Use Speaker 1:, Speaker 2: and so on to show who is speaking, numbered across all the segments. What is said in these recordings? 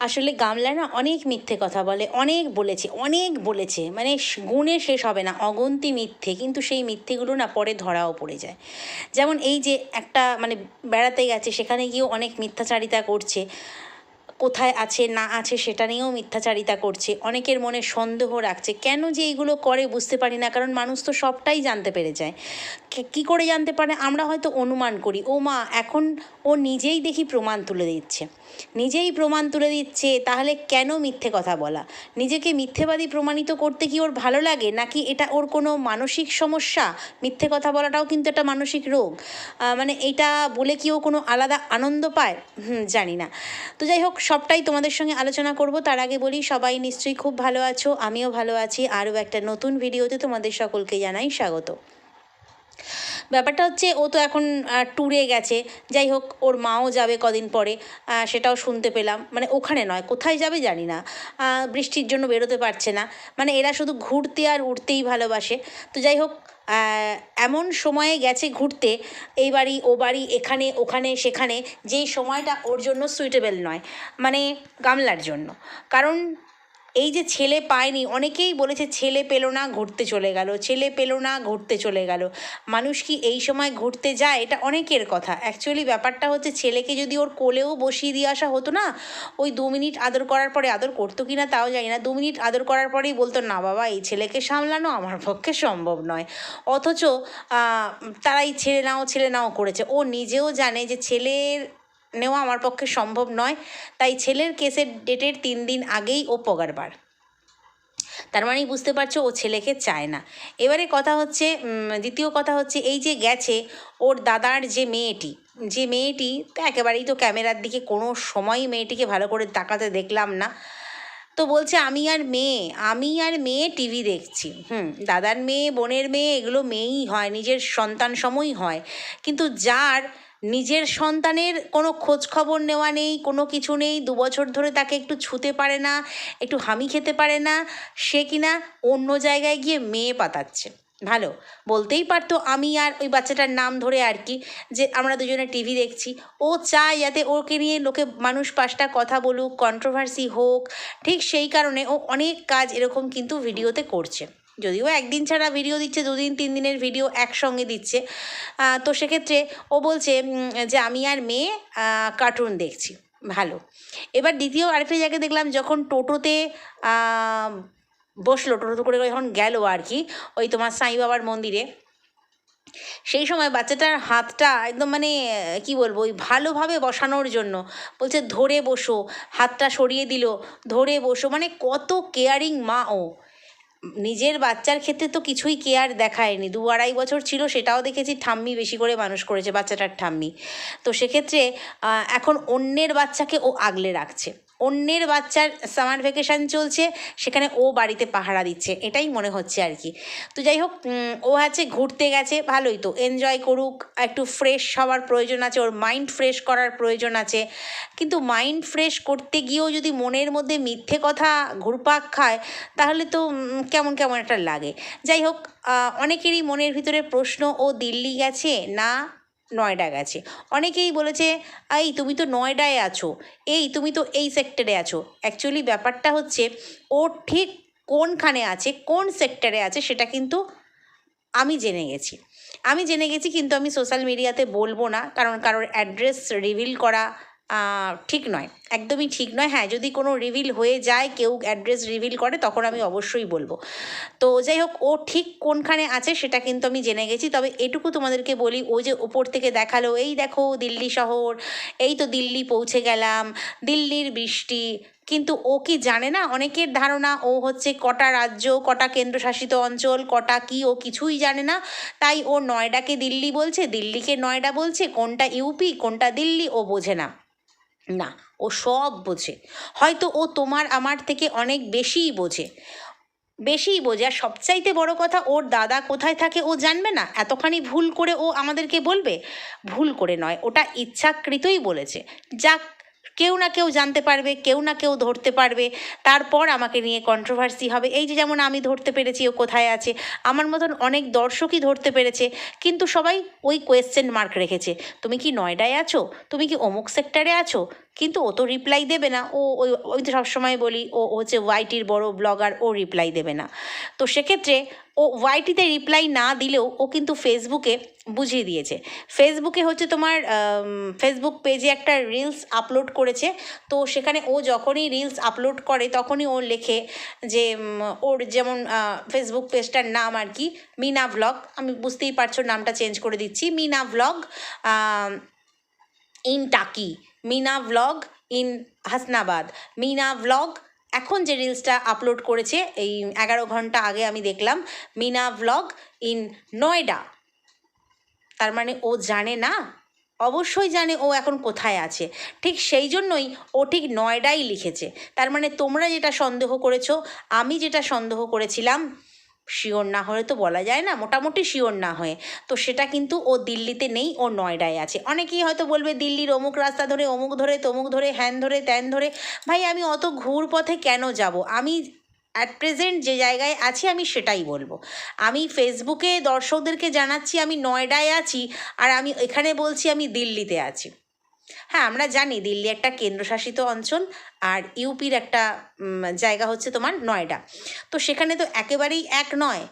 Speaker 1: আসলে গামলা না অনেক মিথ্যে কথা বলে, অনেক বলেছে অনেক বলেছে। মানে গুণে শেষ হবে না, অগন্তি মিথ্যে, কিন্তু সেই মিথ্যেগুলো না পরে ধরাও পড়ে যায়। যেমন এই যে একটা মানে বেড়াতে গেছে, সেখানে গিয়েও অনেক মিথ্যাচারিতা করছে। কোথায় আছে, না আছে, সেটা নিয়েও মিথ্যাচারিতা করছে। অনেকের মনে সন্দেহ রাখছে। কেন যে এইগুলো করে বুঝতে পারি না, কারণ মানুষ তো সবটাই জানতে পেরে যায়। কে- করে জানতে পারে? আমরা হয়তো অনুমান করি। ও মা, এখন ও নিজেই দেখি প্রমাণ তুলে দিচ্ছে। নিজেই প্রমাণ তুলে দিচ্ছে, তাহলে কেন মিথ্যে কথা বলা? নিজেকে মিথ্যেবাদী প্রমাণিত করতে কি ওর ভালো লাগে? নাকি এটা ওর কোনো মানসিক সমস্যা? মিথ্যে কথা বলাটাও কিন্তু একটা মানসিক রোগ। মানে এটা বলে কি ও কোনো আলাদা আনন্দ পায়? জানি না। তো যাই হোক, সবটাই তোমাদের সঙ্গে আলোচনা করব। তার আগে বলি, সবাই নিশ্চয়ই খুব ভালো আছো, আমিও ভালো আছি। আরও একটা নতুন ভিডিওতে তোমাদের সকলকে জানাই স্বাগত। ব্যাপারটা হচ্ছে ও তো এখন ট্যুরে গেছে। যাই হোক, ওর মাও যাবে কদিন পরে সেটাও শুনতে পেলাম। মানে ওখানে নয়, কোথায় যাবে জানি না। বৃষ্টির জন্য বেরোতে পারছে না। মানে এরা শুধু ঘুরতে আর উঠতেই ভালোবাসে। তো যাই হোক এমন সময়ে গেছে ঘুরতে, এই বাড়ি, ও বাড়ি, এখানে, ওখানে, সেখানে যেই সময়টা ওর জন্য সুইটেবল নয়। মানে গামলার জন্য। কারণ এই যে ছেলে পায়নি, অনেকেই বলেছে ছেলে পেল না, ঘুরতে চলে গেল, ছেলে পেল না, ঘুরতে চলে গেল। মানুষ কি এই সময় ঘুরতে যায়? এটা অনেকের কথা। অ্যাকচুয়ালি ব্যাপারটা হচ্ছে ছেলেকে যদি ওর কোলেও বসিয়ে দিয়ে আসা হতো না, ওই দু মিনিট আদর করার পরে আদর করতো কি না তাও জানি না। দু মিনিট আদর করার পরেই বলতো, না বাবা, এই ছেলেকে সামলানো আমার পক্ষে সম্ভব নয়। অথচ তারাই ছেলে নাও ছেলে নাও করেছে। ও নিজেও জানে যে ছেলের নেওয়া আমার পক্ষে সম্ভব নয়। তাই ছেলের কেসের ডেটের তিন দিন আগেই ও পগারবার তার মানেই বুঝতে পারছ, ও ছেলেকে চায় না। এবারে কথা হচ্ছে দ্বিতীয় কথা হচ্ছে, এই যে গেছে ওর দাদার যে মেয়েটি যে মেয়েটি তো একেবারেই তো ক্যামেরার দিকে কোনো সময়ই মেয়েটিকে ভালো করে তাকাতে দেখলাম না। তো বলছে, আমি আর মেয়ে, আমি আর মেয়ে টিভি দেখছি। হুম, দাদার মেয়ে, বোনের মেয়ে, এগুলো মেয়েই হয়, নিজের সন্তান সময়ই হয়। কিন্তু যার নিজের সন্তানের কোনো খোঁজ খবর নেওয়া নেই, কোনো কিছু নেই দু বছর ধরে তাকে একটু ছুতে পারে না, একটু হামি খেতে পারে না, সে কিনা অন্য জায়গায় গিয়ে মেয়ে পাতাচ্ছে। ভালো, বলতেই পারতো আমি আর ওই বাচ্চাটার নাম ধরে আর কি, যে আমরা দুজনে টিভি দেখছি। ও চায় যাতে ওকে নিয়ে লোকে মানুষ পাঁচটা কথা বলুক কন্ট্রোভার্সি হোক, ঠিক সেই কারণে ও অনেক কাজ এরকম কিন্তু ভিডিওতে করছে। যদিও একদিন ছাড়া ভিডিও দিচ্ছে, দুদিন তিন দিনের ভিডিও একসঙ্গে দিচ্ছে। তো সেক্ষেত্রে ও বলছে যে আমি আর মেয়ে কার্টুন দেখছি। ভালো। এবার দ্বিতীয় আরেকটা জায়গায় দেখলাম, যখন টোটোতে বসল টোটো করে যখন গেল আর কি, ওই তোমার সাই বাবার মন্দিরে, সেই সময় বাচ্চাটার হাতটা একদম মানে কি বলব, ওই ভালোভাবে বসানোর জন্য বলছে, ধরে বসো। হাতটা সরিয়ে দিল, ধরে বসো। মানে কত কেয়ারিং মা ও। নিজের বাচ্চার ক্ষেত্রে তো কিছুই কেয়ার দেখায়নি। দু আড়াই বছর ছিল, সেটাও দেখেছি ঠাম্মি বেশি করে মানুষ করেছে, বাচ্চাটার ঠাম্মি। তো সেক্ষেত্রে এখন অন্যের বাচ্চাকে ও আগলে রাখছে। অন্যের বাচ্চার সামার ভ্যাকেশান চলছে, সেখানে ও বাড়িতে পাহারা দিচ্ছে, এটাই মনে হচ্ছে আর কি। তো যাই হোক ও আছে, ঘুরতে গেছে, ভালোই তো এনজয় করুক, একটু ফ্রেশ হওয়ার প্রয়োজন আছে, ওর মাইন্ড ফ্রেশ করার প্রয়োজন আছে। কিন্তু মাইন্ড ফ্রেশ করতে গিয়েও যদি মনের মধ্যে মিথ্যে কথা ঘুরপাক খায়, তাহলে তো কেমন কেমন একটা লাগে। যাই হোক অনেকেরই মনের ভিতরে প্রশ্ন, ও দিল্লি গেছে? না নয়ডা গেছে অনেকেই বলেছে এই তুমি তো নয়ডায় আছো। এই, তুমি তো এই সেক্টরে আছো। অ্যাকচুয়ালি ব্যাপারটা হচ্ছে, ও ঠিক কোনখানে আছে, কোন সেক্টরে আছে, সেটা কিন্তু আমি জেনে গেছি। আমি জেনে গেছি, কিন্তু আমি সোশ্যাল মিডিয়াতে বলব না, কারণ কারোর অ্যাড্রেস রিভিল করা ঠিক নয়। একদমই ঠিক নয়। হ্যাঁ যদি কোনো রিভিল হয়ে যায়, কেউ অ্যাড্রেস রিভিল করে, তখন আমি অবশ্যই বলব। তো যাই হোক, ও ঠিক কোনখানে আছে সেটা কিন্তু আমি জেনে গেছি। তবে এটুকু তোমাদেরকে বলি, ও যে ওপর থেকে দেখাল, এই দেখো দিল্লি শহর, এই তো দিল্লি পৌঁছে গেলাম, দিল্লির বৃষ্টি। কিন্তু ও কি জানে না? অনেকের ধারণা ও হচ্ছে কটা রাজ্য, কটা কেন্দ্রশাসিত অঞ্চল, কটা কি, ও কিছুই জানে না। তাই ও নয়ডাকে দিল্লি বলছে, দিল্লিকে নয়ডা বলছে, কোনটা ইউপি, কোনটা দিল্লি, ও বোঝে না। না, ও সব বোঝে। হয়তো ও তোমার আমার থেকে অনেক বেশিই বোঝে। বেশিই বোঝে। আর সবচাইতে বড় কথা, ওর দাদা কোথায় থাকে ও জানবে না। এতখানি ভুল করে ও আমাদেরকে বলবে, ভুল করে নয়। ওটা ইচ্ছাকৃতই বলেছে। যাক কেউ না কেউ জানতে পারবে, কেউ না কেউ ধরতে পারবে। তারপর আমাকে নিয়ে কন্ট্রোভার্সি হবে। এই যে যেমন আমি ধরতে পেরেছি ও কোথায় আছে, আমার মতন অনেক দর্শকই ধরতে পেরেছে, কিন্তু সবাই ওই কোয়েশ্চেন মার্ক রেখেছে। তুমি কি নয়ডায় আছো? তুমি কি অমুক সেক্টরে আছো? কিন্তু ও তো রিপ্লাই দেবে না। ও ওই ওই তো সবসময় বলি, ও হচ্ছে ওয়াইটির বড় ব্লগার ও রিপ্লাই দেবে না। তো সেক্ষেত্রে ও ওয়াইটিতে রিপ্লাই না দিলেও ও কিন্তু ফেসবুকে বুঝিয়ে দিয়েছে। ফেসবুকে হচ্ছে তোমার ফেসবুক পেজে একটা রিলস আপলোড করেছে। তো সেখানে ও যখনই রিলস আপলোড করে, তখনই ও লেখে যে ওর যেমন ফেসবুক পেজটার নাম আর কি, মিনা ভ্লগ আমি বুঝতেই পারছ নামটা চেঞ্জ করে দিচ্ছি। Mina vlog in Taki Mina vlog in Hasnabad. Mina vlog এখন যে রিলসটা আপলোড করেছে, এই এগারো ঘণ্টা আগে আমি দেখলাম মিনা ব্লগ ইন নয়ডা তার মানে ও জানে না? অবশ্যই জানে ও এখন কোথায় আছে। ঠিক সেই জন্যই ও ঠিক নয়ডাই লিখেছে। তার মানে তোমরা যেটা সন্দেহ করেছ, আমি যেটা সন্দেহ করেছিলাম শিওর না হলে তো বলা যায় না, মোটামুটি শিওর না হয়ে। তো সেটা কিন্তু ও দিল্লিতে নেই, ও নয়ডায় আছে। অনেকেই হয়তো বলবে দিল্লির অমুক রাস্তা ধরে, অমুক ধরে, তমুক ধরে, হ্যান ধরে, ত্যান ধরে। ভাই, আমি অত ঘুর পথে কেন যাব? আমি অ্যাট প্রেজেন্ট যে জায়গায় আছি, আমি সেটাই বলব। আমি ফেসবুকে দর্শকদেরকে জানাচ্ছি, আমি নয়ডায় আছি, আর আমি এখানে বলছি আমি দিল্লিতে আছি। হ্যাঁ আমরা জানি দিল্লি একটা কেন্দ্রশাসিত অঞ্চল আর ইউপির একটা জায়গা হচ্ছে তোমার নয়ডা। তো সেখানে তো একেবারেই এক নয়।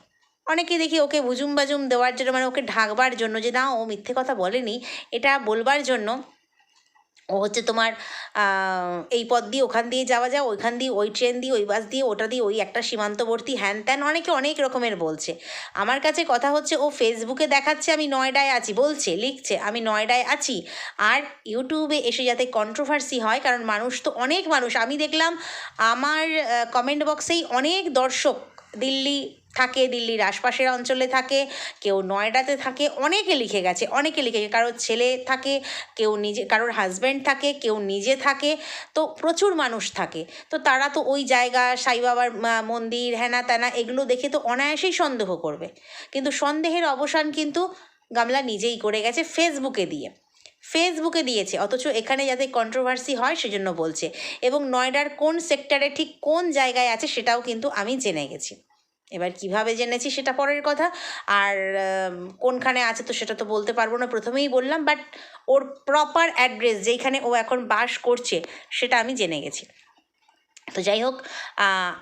Speaker 1: অনেকে দেখি ওকে বুজুম বাজুম দেওয়ার জন্য মানে ওকে ঢাকবার জন্য যে, না, ও মিথ্যে কথা বলেনি, এটা বলবার জন্য ও হচ্ছে তোমার এই পথ দিয়ে ওখান দিয়ে যাওয়া যায়, ওইখান দিয়ে, ওই ট্রেন দিয়ে, ওই বাস দিয়ে, ওটা দিয়ে, ওই একটা সীমান্তবর্তী হ্যান ত্যান অনেকে অনেক রকমের বলছে। আমার কাছে কথা হচ্ছে, ও ফেসবুকে দেখাচ্ছে আমি নয়ডায় আছি, বলছে, লিখছে, আমি নয়ডায় আছি। আর ইউটিউবে এসে যাতে কন্ট্রোভার্সি হয়, কারণ মানুষ তো অনেক মানুষ, আমি দেখলাম আমার কমেন্ট বক্সেই অনেক দর্শক দিল্লি থাকে, দিল্লির আশপাশের অঞ্চলে থাকে, কেউ নয়ডাতে থাকে, অনেকে লিখে গেছে, অনেকে লিখে গেছে। কারোর ছেলে থাকে, কেউ নিজে, কারোর হাজব্যান্ড থাকে, কেউ নিজে থাকে, তো প্রচুর মানুষ থাকে। তো তারা তো ওই জায়গা, সাই বাবার মন্দির হ্যানা ত্যানা এগুলো দেখে তো অনায়াসেই সন্দেহ করবে। কিন্তু সন্দেহের অবসান কিন্তু গামলা নিজেই করে গেছে ফেসবুকে দিয়ে। ফেসবুকে দিয়েছে, অথচ এখানে যাতে কন্ট্রোভার্সি হয় সেজন্য বলছে। এবং নয়ডার কোন সেক্টরে ঠিক কোন জায়গায় আছে সেটাও কিন্তু আমি জেনে গেছি। এবার কীভাবে জেনেছি সেটা পরের কথা। আর কোনখানে আছে তো সেটা তো বলতে পারব না, প্রথমেই বললাম বাট ওর প্রপার অ্যাড্রেস যেইখানে ও এখন বাস করছে, সেটা আমি জেনে গেছি। তো যাই হোক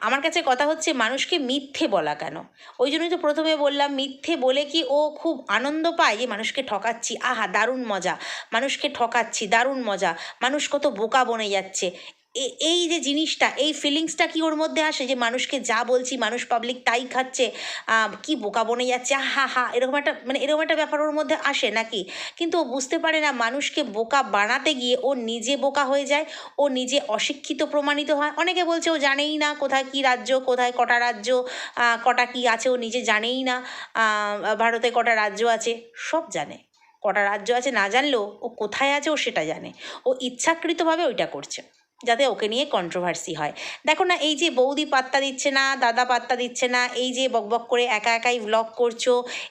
Speaker 1: আমার কাছে কথা হচ্ছে মানুষকে মিথ্যে বলা কেন? ওই জন্যই তো প্রথমে বললাম, মিথ্যে বলে কি ও খুব আনন্দ পায় যে মানুষকে ঠকাচ্ছি। আহা, দারুণ মজা। মানুষকে ঠকাচ্ছি, দারুণ মজা। মানুষ কত বোকা বনে যাচ্ছে। এই যে জিনিসটা, এই ফিলিংসটা কি ওর মধ্যে আসে যে মানুষকে যা বলছি, মানুষ পাবলিক তাই খাচ্ছে কি বোকা বনে যাচ্ছে হা হা, এরকম একটা মানে এরকম একটা ব্যাপার ওর মধ্যে আসে নাকি? কিন্তু ও বুঝতে পারে না মানুষকে বোকা বানাতে গিয়ে ও নিজে বোকা হয়ে যায়, ও নিজে অশিক্ষিত প্রমাণিত হয়। অনেকে বলছে ও জানেই না কোথায় কি রাজ্য, কোথায় কটা রাজ্য কটা কি আছে ও নিজে জানেই না ভারতে কটা রাজ্য আছে, সব জানে। কটা রাজ্য আছে না জানলেও ও কোথায় আছে ও সেটা জানে। ও ইচ্ছাকৃতভাবে ওইটা করছে। যাতে ওকে নিয়ে কন্ট্রোভার্সি হয়। দেখো না, এই যে বৌদি পাত্তা দিচ্ছে না, দাদা পাত্তা দিচ্ছে না, এই যে বকবক করে একা একাই ব্লগ করছ,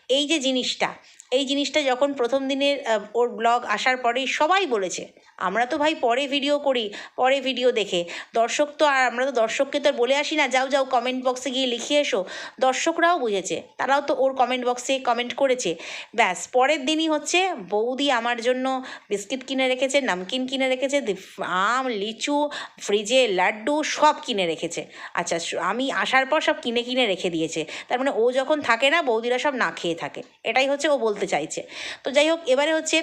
Speaker 1: এই যে জিনিসটা এই জিনিসটা যখন প্রথম দিনের ওর ব্লগ আসার পরেই সবাই বলেছে, আমরা তো ভাই পরে ভিডিও করি, পরে ভিডিও দেখে। দর্শক তো আর, আমরা তো দর্শককে তো বলে আসি না, যাও যাও কমেন্ট বক্সে গিয়ে লিখে এসো। দর্শকরাও বুঝেছে, তারাও তো ওর কমেন্ট বক্সে কমেন্ট করেছে। ব্যাস, পরের দিনই হচ্ছে বৌদি আমার জন্য বিস্কিট কিনে রেখেছে, নামকিন কিনে রেখেছে আম, লিচু, ফ্রিজে লাড্ডু সব কিনে রেখেছে। আচ্ছা আমি আসার পর সব কিনে কিনে রেখে দিয়েছে। তার মানে ও যখন থাকে না, বৌদিরা সব না খেয়ে থাকে। এটাই হচ্ছে ও বলতে চাইছে। তো যাই হোক, এবারে হচ্ছে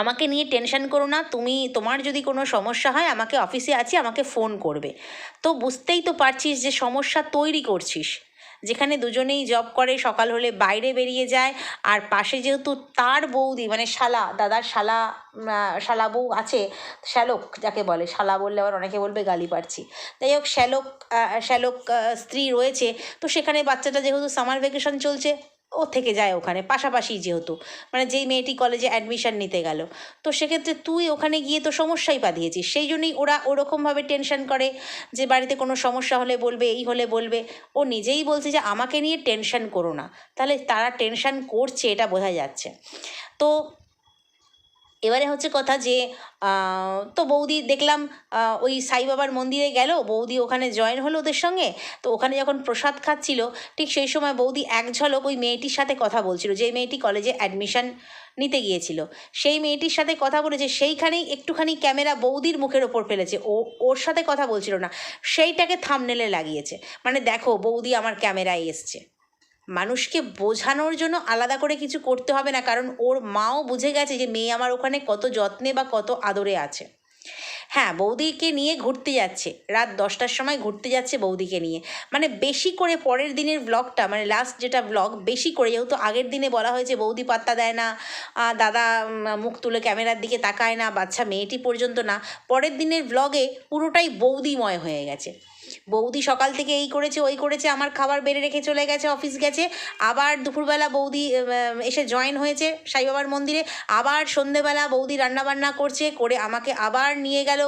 Speaker 1: আমাকে নিয়ে টেনশন করো না, তুমি, তোমার যদি কোনো সমস্যা হয়, আমাকে অফিসে আছি, আমাকে ফোন করবে। তো বুঝতেই তো পারছিস যে সমস্যা তৈরি করছিস। যেখানে দুজনেই জব করে, সকাল হলে বাইরে বেরিয়ে যায়, আর পাশে যেহেতু তার বৌদি মানে শালা, দাদার শালা শালা বউ আছে, শ্যালক যাকে বলে, শালা বললে আবার অনেকে বলবে গালি পারছি। যাই হোক, শ্যালক শ্যালক স্ত্রী রয়েছে, তো সেখানে বাচ্চাটা যেহেতু সামার ভ্যাকেশন চলছে ও থেকে যায় ওখানে, পাশাপাশি যেহেতু। মানে যেই মেয়েটি কলেজে অ্যাডমিশান নিতে গেল। তো সেক্ষেত্রে তুই ওখানে গিয়ে তো সমস্যাই বাঁধিয়েছিস সেই জন্যই ওরা ওরকমভাবে টেনশন করে যে বাড়িতে কোনো সমস্যা হলে বলবে, এই হলে বলবে। ও নিজেই বলছে যে আমাকে নিয়ে টেনশন করো না। তাহলে তারা টেনশন করছে, এটা বোঝা যাচ্ছে। তো এবারে হচ্ছে কথা যে তো বৌদি দেখলাম ওই সাই বাবার মন্দিরে গেল, বৌদি ওখানে জয়েন হলো ওদের সঙ্গে। তো ওখানে যখন প্রসাদ খাচ্ছিল, ঠিক সেই সময় বৌদি এক ঝলক ওই মেয়েটির সাথে কথা বলছিল, যে মেয়েটি কলেজে অ্যাডমিশন নিতে গিয়েছিল। সেই মেয়েটির সাথে কথা বলেছে সেইখানেই একটুখানি ক্যামেরা বৌদির মুখের ওপর ফেলেছে, ও, ওর সাথে কথা বলছিল না। সেইটাকে থামনেলে লাগিয়েছে। মানে দেখো, বৌদি আমার ক্যামেরায় এসছে। মানুষকে বোঝানোর জন্য আলাদা করে কিছু করতে হবে না, কারণ ওর মাও বুঝে গেছে যে মেয়ে আমার ওখানে কত যত্নে বা কত আদরে আছে। হ্যাঁ বৌদিকে নিয়ে ঘুরতে যাচ্ছে, রাত দশটার সময় ঘুরতে যাচ্ছে বৌদিকে নিয়ে। মানে বেশি করে পরের দিনের ব্লগটা মানে লাস্ট যেটা ব্লগ বেশি করে, যেহেতু আগের দিনে বলা হয়েছে বৌদি পাত্তা দেয় না দাদা মুখ তুলে ক্যামেরার দিকে তাকায় না, বাচ্চা মেয়েটি পর্যন্ত না, পরের দিনের ব্লগে পুরোটাই বৌদিময় হয়ে গেছে। বৌদি সকাল থেকে এই করেছে, ওই করেছে, আমার খাবার বেড়ে রেখে চলে গেছে অফিস গেছে। আবার দুপুরবেলা বৌদি এসে জয়েন হয়েছে সাই বাবার মন্দিরে। আবার সন্ধেবেলা বৌদি রান্নাবান্না করছে, করে আমাকে আবার নিয়ে গেল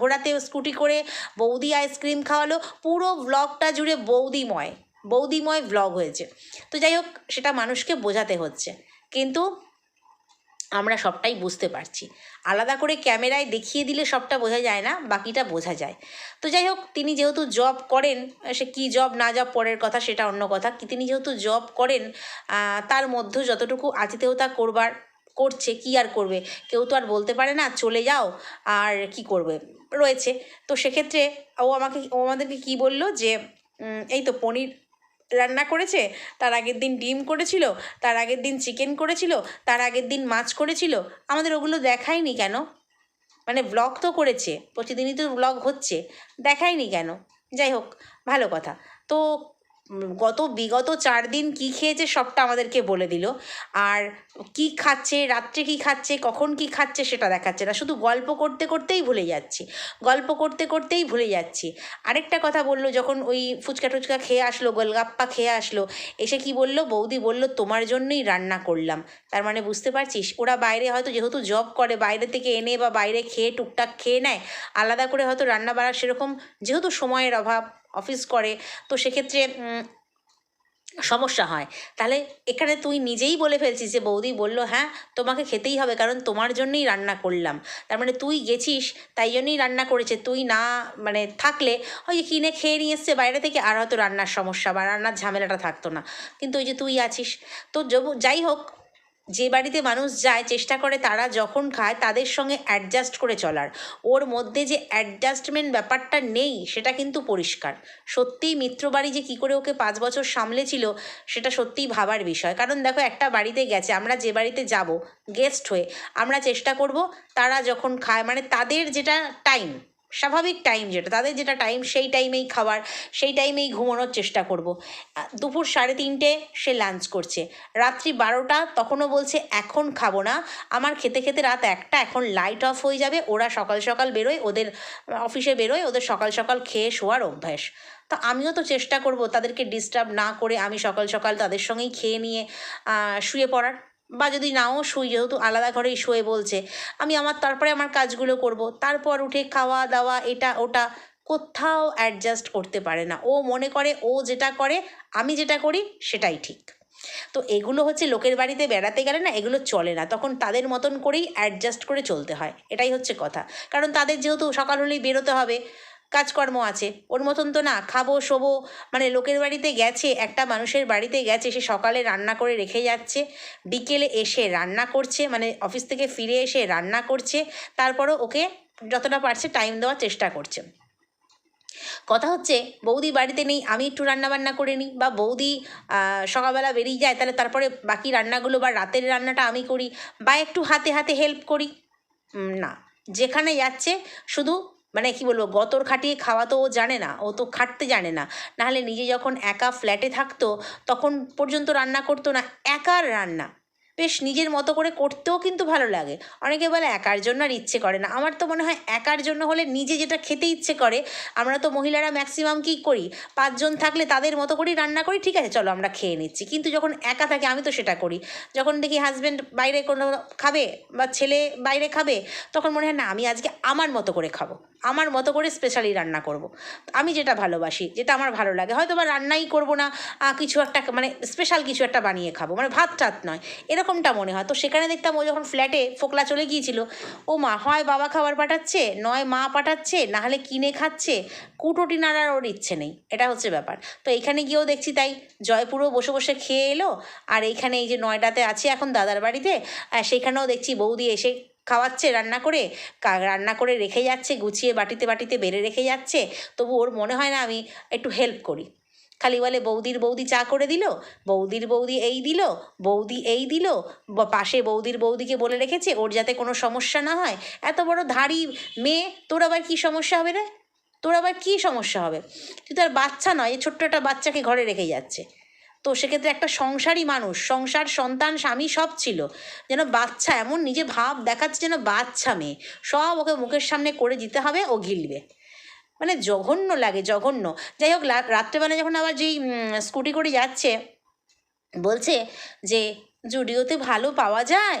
Speaker 1: ঘোরাতে স্কুটি করে বৌদি আইসক্রিম খাওয়ালো। পুরো ব্লগটা জুড়ে বৌদিময় বৌদিময় ব্লগ হয়েছে। তো যাই হোক, সেটা মানুষকে বোঝাতে হচ্ছে। কিন্তু আমরা সবটাই বুঝতে পারছি। আলাদা করে ক্যামেরায় দেখিয়ে দিলে সবটা বোঝা যায় না, বাকিটা বোঝা যায়। তো যাই হোক, তিনি যেহেতু জব করেন, সে কি জব না জব পরের কথা সেটা অন্য কথা। কি তিনি যেহেতু জব করেন তার মধ্যে যতটুকু আতিথেয়তা করবার, করছে, কি আর করবে? কেউ তো আর বলতে পারে না, চলে যাও, আর কি করবে? রয়েছে। তো সেক্ষেত্রে ও আমাকে, ও আমাদেরকে কি বলল যে এই তো পনির রান্না করেছে, তার আগের দিন ডিম করেছিল, তার আগের দিন চিকেন করেছিল, তার আগের দিন মাছ করেছিল, আমাদের ওগুলো দেখায়নি কেন? মানে ব্লগ তো করেছে, প্রতিদিনই তো ব্লগ হচ্ছে, দেখায়নি কেন? যাই হোক, ভালো কথা। তো গত বিগত চার দিন কি খেয়েছে সবটা আমাদেরকে বলে দিল। আর কি খাচ্ছে, রাত্রে কি খাচ্ছে, কখন কি খাচ্ছে সেটা দেখাচ্ছে না। শুধু গল্প করতে করতেই ভুলে যাচ্ছি। গল্প করতে করতেই ভুলে যাচ্ছি। আরেকটা কথা বলল, যখন ওই ফুচকা টুচকা খেয়ে আসলো, গোলগাপ্পা খেয়ে আসলো, এসে কি বলল, বৌদি বলল, তোমার জন্যই রান্না করলাম। তার মানে বুঝতে পারছিস, ওরা বাইরে হয়তো যেহেতু জব করে, বাইরে থেকে এনে বা বাইরে খেয়ে টুকটাক খেয়ে নেয়, আলাদা করে হয়তো রান্না বাড়া সেরকম, যেহেতু সময়ের অভাব অফিস করে, তো সেক্ষেত্রে সমস্যা হয়। তাহলে এখানে তুই নিজেই বলে ফেলছিস যে, বৌদি বলল হ্যাঁ তোমাকে খেতেই হবে, কারণ তোমার জন্যই রান্না করলাম। তার মানে তুই গেছিস, তাই জন্যই রান্না করেছে। তুই না মানে থাকলে, ওই যে কিনে খেয়ে নিয়ে এসছে বাইরে থেকে, আর হয়তো রান্নার সমস্যা বা রান্নার ঝামেলাটা থাকতো না। কিন্তু ওই যে তুই আছিস, তো যাই হোক যে বাড়িতে মানুষ যায়, চেষ্টা করে তারা যখন খায় তাদের সঙ্গে অ্যাডজাস্ট করে চলার। ওর মধ্যে যে অ্যাডজাস্টমেন্ট ব্যাপারটা নেই, সেটা কিন্তু পরিষ্কার। সত্যিই মিত্র বাড়ি যে কী করে ওকে পাঁচ বছর সামলেছিল, সেটা সত্যিই ভাবার বিষয়। কারণ দেখো, একটা বাড়িতে গেছে, আমরা যে বাড়িতে যাব গেস্ট হয়ে, আমরা চেষ্টা করব তারা যখন খায় মানে তাদের যেটা টাইম স্বাভাবিক টাইম যেটা, তাদের যেটা টাইম সেই টাইমেই খাবার, সেই টাইমেই ঘুমানোর চেষ্টা করব। দুপুর সাড়ে তিনটে সে লাঞ্চ করছে। রাত্রি বারোটা, তখনও বলছে, এখন খাব না। আমার খেতে খেতে রাত একটা, এখন লাইট অফ হয়ে যাবে। ওরা সকাল সকাল বেরোয়, ওদের অফিসে বেরোয়, ওদের সকাল সকাল খেয়ে শোয়ার অভ্যাস। তো আমিও তো চেষ্টা করব তাদেরকে ডিস্টার্ব না করে আমি সকাল সকাল তাদের সঙ্গেই খেয়ে নিয়ে শুয়ে পড়ার। বা যদি নাও শুই, যেহেতু আলাদা ঘরেই শুয়ে বলছে, আমি আমার, তারপরে আমার কাজগুলো করব। তারপর উঠে খাওয়া দাওয়া এটা ওটা কোথাও অ্যাডজাস্ট করতে পারে না। ও মনে করে, ও যেটা করে, আমি যেটা করি, সেটাই ঠিক। তো এগুলো হচ্ছে লোকের বাড়িতে বেড়াতে গেলে না, এগুলো চলে না। তখন তাদের মতন করেই অ্যাডজাস্ট করে চলতে হয়। এটাই হচ্ছে কথা। কারণ তাদের যেহেতু সকাল হলেই বেরোতে হবে কাজকর্ম আছে। ওর মতন তো না, খাব, শোবো মানে লোকের বাড়িতে গেছে, একটা মানুষের বাড়িতে গেছে, সে সকালে রান্না করে রেখে যাচ্ছে, বিকেলে এসে রান্না করছে মানে অফিস থেকে ফিরে এসে রান্না করছে, তারপরও ওকে যতটা পারছে টাইম দেওয়ার চেষ্টা করছে। কথা হচ্ছে, বৌদি বাড়িতে নেই, আমি একটু রান্না বান্না করে নিই, বা বৌদি সকালবেলা বেরিয়ে যায়, তাহলে তারপরে বাকি রান্নাগুলো বা রাতের রান্নাটা আমি করি, বা একটু হাতে হাতে হেল্প করি। না, যেখানে যাচ্ছে, শুধু মানে কি বলব, গতর খাটিয়ে খাওয়া তো ও জানে না, ও তো খাটতে জানে না। নাহলে নিজে যখন একা ফ্ল্যাটে থাকতো, তখন পর্যন্ত রান্না করতো না, একার রান্না। বেশ নিজের মতো করে করতেও কিন্তু ভালো লাগে। অনেকে বলে একার জন্য আর ইচ্ছে করে না। আমার তো মনে হয় একার জন্য হলে নিজে যেটা খেতে ইচ্ছে করে, আমরা তো মহিলারা ম্যাক্সিমাম কী করি? পাঁচজন থাকলে তাদের মতো করেই রান্না করি, ঠিক আছে, চলো আমরা খেয়ে নিচ্ছি। কিন্তু যখন একা থাকে, আমি তো সেটা করি। যখন দেখি হাজব্যান্ড বাইরে কোনো খাবে বা ছেলে বাইরে খাবে, তখন মনে হয় না, আমি আজকে আমার মতো করে খাব। আমার মতো করে স্পেশালি রান্না করব। আমি যেটা ভালোবাসি, যেটা আমার ভালো লাগে। হয়তো বা রান্নাই করব না কিছু একটা মানে স্পেশাল কিছু একটা বানিয়ে খাব। মানে ভাত টাত নয়। এরকম এরকমটা মনে হয়। তো সেখানে দেখতাম ও যখন ফ্ল্যাটে ফোকলা চলে গিয়েছিল, ও মা হয় বাবা খাবার পাঠাচ্ছে, নয় মা পাঠাচ্ছে নাহলে কিনে খাচ্ছে, কুটোটি নাড়ার ওর ইচ্ছে নেই। এটা হচ্ছে ব্যাপার। তো এখানে গিয়েও দেখছি তাই জয়পুরেও বসে বসে খেয়ে এলো, আর এইখানে এই যে নয়ডাতে আছে এখন দাদার বাড়িতে, আর সেখানেও দেখছি বৌদি এসে খাওয়াচ্ছে রান্না করে রান্না করে রেখে যাচ্ছে, গুছিয়ে বাটিতে বাটিতে বেড়ে রেখে যাচ্ছে। তবু ওর মনে হয় না আমি একটু হেল্প করি। খালি বলে বৌদির বৌদি চা করে দিল, বৌদির বৌদি এই দিল, বৌদি এই দিল পাশে বৌদির বৌদিকে বলে রেখেছে, ওর যাতে কোনো সমস্যা না হয়। এত বড় ধাড়ি মেয়ে, তোর আবার কী সমস্যা হবে রে? তোর আবার কী সমস্যা হবে? তুই তো আর বাচ্চা নয়, এই ছোট্ট একটা বাচ্চাকে ঘরে রেখে যাচ্ছে। তো সেক্ষেত্রে একটা সংসারী মানুষ, সংসার, সন্তান, স্বামী সব ছিল। যেন বাচ্চা এমন নিজে ভাব দেখাচ্ছে যেন বাচ্চা মেয়ে। সব ওকে মুখের সামনে করে দিতে হবে, ও গিলবে মানে জঘন্য লাগে, জঘন্য। যাই হোক রাত্রেবেলা যখন আবার যেই স্কুটি করে যাচ্ছে, বলছে যে, জুডিওতে ভালো পাওয়া যায়?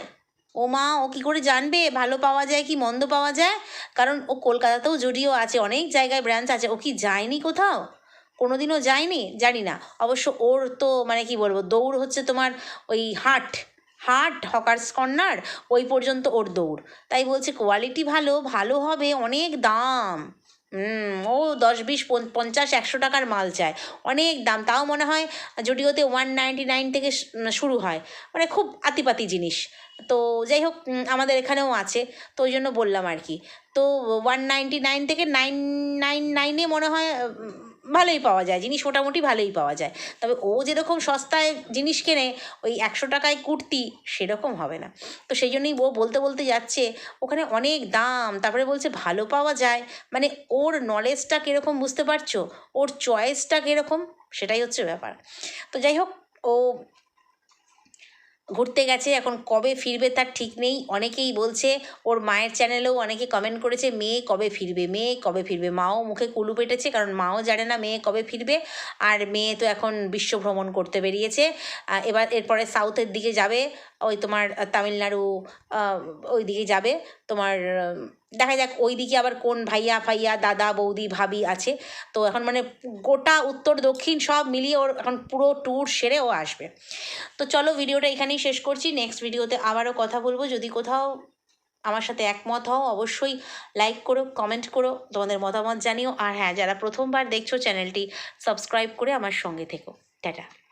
Speaker 1: ও মা, ও কী করে জানবে? ভালো পাওয়া যায় কি, মন্দ পাওয়া যায়? কারণ ও কলকাতাতেও জুডিও আছে, অনেক জায়গায় ব্রাঞ্চ আছে। ও কি যায়নি কোথাও? কোনোদিনও যায়নি? জানি না। অবশ্য ওর তো মানে কি বলব, দৌড় হচ্ছে তোমার ওই হাট হাট, হকার্স কর্নার, ওই পর্যন্ত ওর দৌড়। তাই বলছে, কোয়ালিটি ভালো ভালো হবে, অনেক দাম। ও দশ, বিশ পঞ্চ- পঞ্চাশ, একশো টাকার মাল চায়। অনেক দাম, তাও মনে হয় জুডিওতে ওয়ান নাইনটি নাইন থেকে শুরু হয়। মানে খুব আতিপাতি জিনিস। তো যাই হোক আমাদের এখানেও আছে। তো ওই জন্য বললাম আর কি। তো ওয়ান নাইনটি নাইন থেকে নাইন নাইন নাইনে মনে হয় ভালোই পাওয়া যায়, জিনিস মোটামুটি ভালোই পাওয়া যায়। তবে ও যেরকম সস্তায় জিনিস কেনে, ওই একশো টাকায় কুর্তি সেরকম হবে না। তো সেই জন্যই ও বলতে বলতে যাচ্ছে, ওখানে অনেক দাম, তারপরে বলছে ভালো পাওয়া যায়। মানে ওর নলেজটা কীরকম বুঝতে পারছ? ওর চয়েসটা কীরকম? সেটাই হচ্ছে ব্যাপার। তো যাই হোক, ও ঘুরতে গেছে, এখন কবে ফিরবে তার ঠিক নেই। অনেকেই বলছে, ওর মায়ের চ্যানেলেও অনেকে কমেন্ট করেছে, মেয়ে কবে ফিরবে, মেয়ে কবে ফিরবে? মাও মুখে কুলু পেটেছে, কারণ মাও জানে না মেয়ে কবে ফিরবে। আর মেয়ে তো এখন বিশ্ব ভ্রমণ করতে বেরিয়েছে। এবার এরপরে সাউথের দিকে যাবে, ওই তোমার তামিলনাড়ু ওই দিকে যাবে, তোমার দেখা যাক ওই দিকে আবার কোন ভাইয়া, ফাইয়া, দাদা, বৌদি, ভাবি আছে। তো এখন মানে গোটা উত্তর, দক্ষিণ সব মিলিয়ে ওর এখন পুরো ট্যুর সেরে ও আসবে। তো চলো ভিডিওটা এখানেই শেষ করছি। নেক্সট ভিডিওতে আবারও কথা বলব। যদি কোথাও আমার সাথে একমত হও, অবশ্যই লাইক করো কমেন্ট করো, তোমাদের মতামত জানিও। আর হ্যাঁ যারা প্রথমবার দেখছ চ্যানেলটি সাবস্ক্রাইব করে আমার সঙ্গে থেকো। টাটা।